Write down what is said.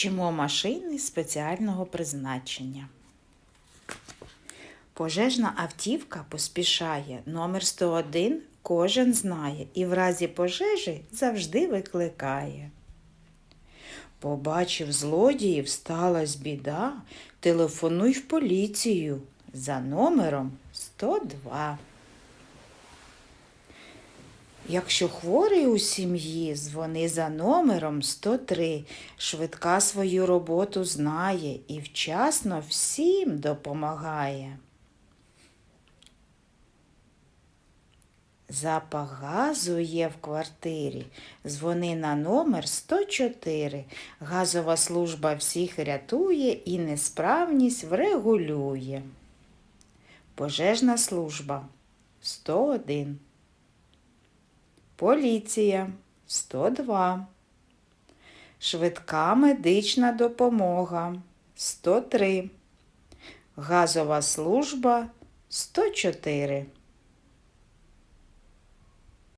Вчимо машини спеціального призначення. Пожежна автівка поспішає. Номер 101 кожен знає і в разі пожежі завжди викликає. Побачив злодіїв, сталась біда. Телефонуй в поліцію за номером 102. Якщо хворий у сім'ї, дзвони за номером 103. Швидка свою роботу знає і вчасно всім допомагає. Запах газу є в квартирі. Дзвони на номер 104. Газова служба всіх рятує і несправність врегулює. Пожежна служба 101. Поліція 102. Швидка медична допомога 103. Газова служба 104.